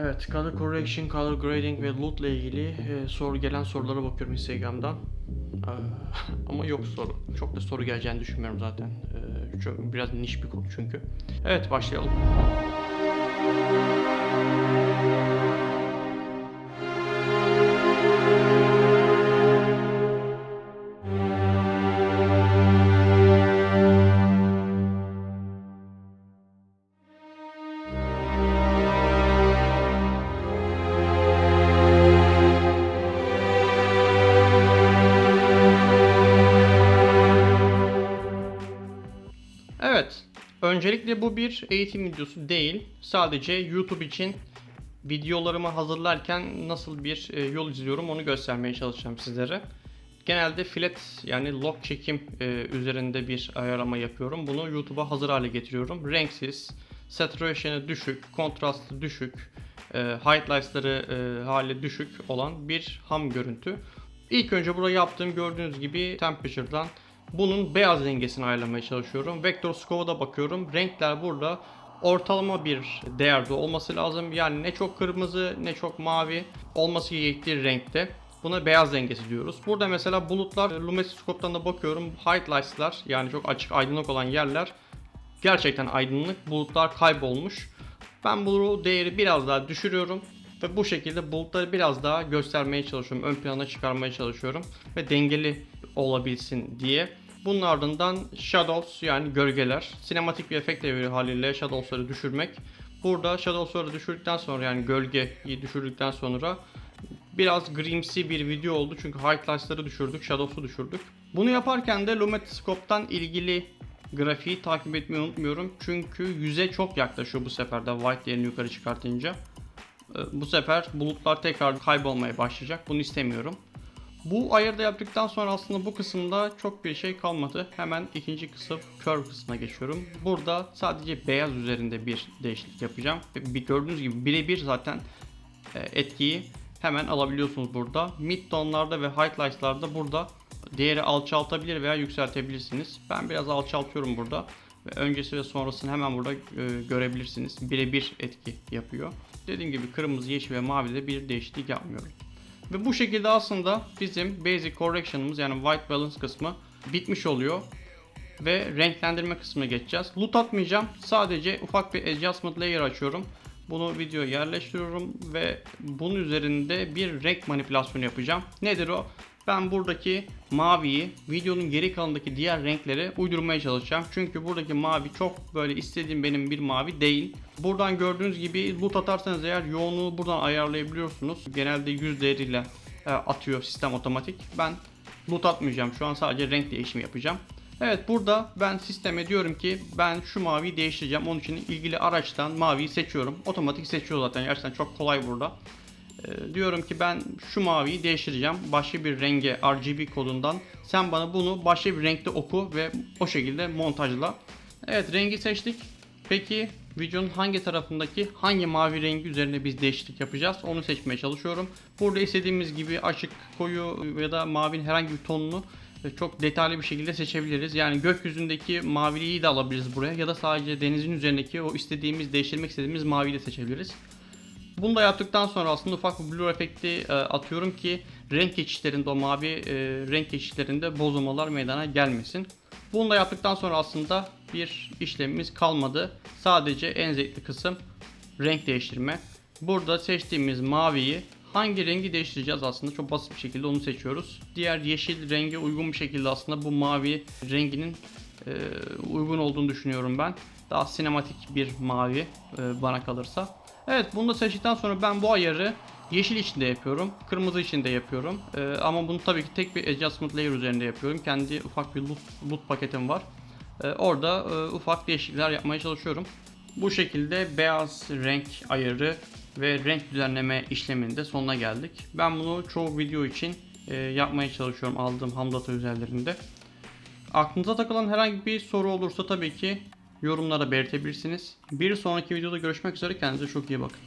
Evet, color correction, color grading ve loot ile ilgili e, soru gelen sorulara bakıyorum Instagram'dan. Ee, ama yok soru. Çok da soru geleceğini düşünmüyorum zaten. Ee, çok, biraz niş bir konu çünkü. Evet, başlayalım. Evet, öncelikle bu bir eğitim videosu değil. Sadece YouTube için videolarımı hazırlarken nasıl bir e, yol izliyorum onu göstermeye çalışacağım sizlere. Genelde flat yani log çekim e, üzerinde bir ayarlama yapıyorum. Bunu YouTube'a hazır hale getiriyorum. Renksiz, saturation'ı düşük, kontrastı düşük, e, highlights'ları hali düşük olan bir ham görüntü. İlk önce burada yaptığım gördüğünüz gibi temperature'dan bunun beyaz dengesini ayarlamaya çalışıyorum. Vector scope'a da bakıyorum. Renkler burada ortalama bir değerde olması lazım. Yani ne çok kırmızı ne çok mavi olması gerektiği renkte. Buna beyaz dengesi diyoruz. Burada mesela bulutlar Lumenscope'dan da bakıyorum. Highlights'lar yani çok açık aydınlık olan yerler gerçekten aydınlık. Bulutlar kaybolmuş. Ben bu değeri biraz daha düşürüyorum. Ve bu şekilde bulutları biraz daha göstermeye çalışıyorum. Ön plana çıkarmaya çalışıyorum. Ve dengeli olabilsin diye. Bunun ardından shadows yani gölgeler. Sinematik bir efekt devri haliyle shadows'ları düşürmek. Burada shadows'ları düşürdükten sonra yani gölgeyi düşürdükten sonra biraz grimsi bir video oldu. Çünkü highlights'ları düşürdük, shadows'u düşürdük. Bunu yaparken de Lumetoscope'tan ilgili grafiği takip etmeyi unutmuyorum. Çünkü yüze çok yaklaşıyor bu sefer de white değerini yukarı çıkartınca. Ee, Bu sefer bulutlar tekrar kaybolmaya başlayacak. Bunu istemiyorum. Bu ayarda yaptıktan sonra aslında bu kısımda çok bir şey kalmadı. Hemen ikinci kısım curve kısmına geçiyorum. Burada sadece beyaz üzerinde bir değişiklik yapacağım. Bir gördüğünüz gibi birebir zaten e, etkiyi hemen alabiliyorsunuz burada. Mid tonlarda ve highlights'larda burada değeri alçaltabilir veya yükseltebilirsiniz. Ben biraz alçaltıyorum burada. Öncesi ve sonrasını hemen burada e, görebilirsiniz. Birebir etki yapıyor. Dediğim gibi kırmızı, yeşil ve mavide bir değişiklik yapmıyorum. Ve bu şekilde aslında bizim basic correction'ımız yani white balance kısmı bitmiş oluyor. Ve renklendirme kısmına geçeceğiz. Loot atmayacağım. Sadece ufak bir adjustment layer açıyorum. Bunu videoya yerleştiriyorum ve bunun üzerinde bir renk manipülasyonu yapacağım. Nedir o? Ben buradaki maviyi videonun geri kalanındaki diğer renklere uydurmaya çalışacağım. Çünkü buradaki mavi çok böyle istediğim benim bir mavi değil. Buradan gördüğünüz gibi loot atarsanız eğer yoğunluğu buradan ayarlayabiliyorsunuz. Genelde 100 değeriyle e, atıyor sistem otomatik. Ben loot atmayacağım. Şu an sadece renk değişimi yapacağım. Evet burada ben sisteme diyorum ki ben şu maviyi değiştireceğim. Onun için ilgili araçtan maviyi seçiyorum. Otomatik seçiyor zaten. Gerçekten çok kolay burada. Ee, diyorum ki ben şu maviyi değiştireceğim. Başka bir renge RGB kodundan. Sen bana bunu başka bir renkte oku ve o şekilde montajla. Evet rengi seçtik. Peki videonun hangi tarafındaki hangi mavi rengi üzerine biz değişiklik yapacağız onu seçmeye çalışıyorum. Burada istediğimiz gibi açık, koyu ya da mavinin herhangi bir tonunu e, çok detaylı bir şekilde seçebiliriz. Yani gökyüzündeki maviliği de alabiliriz buraya ya da sadece denizin üzerindeki o istediğimiz, değiştirmek istediğimiz maviyi de seçebiliriz. Bunu da yaptıktan sonra aslında ufak bir blur efekti e, atıyorum ki renk geçişlerinde o mavi e, renk geçişlerinde bozulmalar meydana gelmesin. Bunu da yaptıktan sonra aslında bir işlemimiz kalmadı. Sadece en zevkli kısım renk değiştirme. Burada seçtiğimiz maviyi hangi rengi değiştireceğiz aslında çok basit bir şekilde onu seçiyoruz. Diğer yeşil renge uygun bir şekilde aslında bu mavi renginin e, uygun olduğunu düşünüyorum ben. Daha sinematik bir mavi e, bana kalırsa. Evet bunu da seçtikten sonra ben bu ayarı yeşil içinde yapıyorum. Kırmızı içinde yapıyorum. Ee, ama bunu tabii ki tek bir adjustment layer üzerinde yapıyorum. Kendi ufak bir loot, loot paketim var. Ee, orada e, ufak değişiklikler yapmaya çalışıyorum. Bu şekilde beyaz renk ayarı ve renk düzenleme işleminde sonuna geldik. Ben bunu çoğu video için e, yapmaya çalışıyorum aldığım Hamdata üzerlerinde. Aklınıza takılan herhangi bir soru olursa tabii ki yorumlara belirtebilirsiniz. Bir sonraki videoda görüşmek üzere kendinize çok iyi bakın.